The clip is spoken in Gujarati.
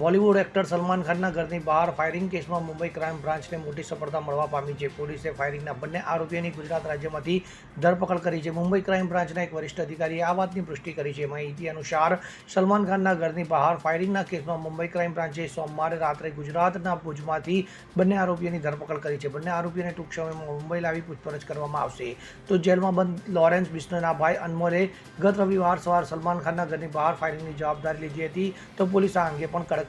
બોલિવૂડ એક્ટર સલમાન ખાનના ઘરની બહાર ફાયરિંગ કેસમાં મુંબઈ ક્રાઇમ બ્રાન્ચને મોટી સફળતા મળવા પામી છે. પોલીસે ફાયરિંગના બંને આરોપીઓની ગુજરાત રાજ્યમાંથી ધરપકડ કરી છે. મુંબઈ ક્રાઇમ બ્રાન્ચના એક વરિષ્ઠ અધિકારીએ આ વાતની પુષ્ટિ કરી છે. માહિતી અનુસાર, સલમાન ખાનના ઘરની બહાર ફાયરિંગના કેસમાં મુંબઈ ક્રાઇમ બ્રાન્ચે સોમવારે રાત્રે ગુજરાતના ભુજમાંથી બંને આરોપીઓની ધરપકડ કરી છે. બંને આરોપીઓને ટૂંક સમયમાં મુંબઈ લાવી પૂછપરછ કરવામાં આવશે. તો જેલમાં બંધ લોરેન્સ બિશ્નોના ભાઈ અનમોલે ગત રવિવાર સવાર સલમાન ખાનના ઘરની બહાર ફાયરિંગની જવાબદારી લીધી હતી. તો પોલીસ આ અંગે પણ કડક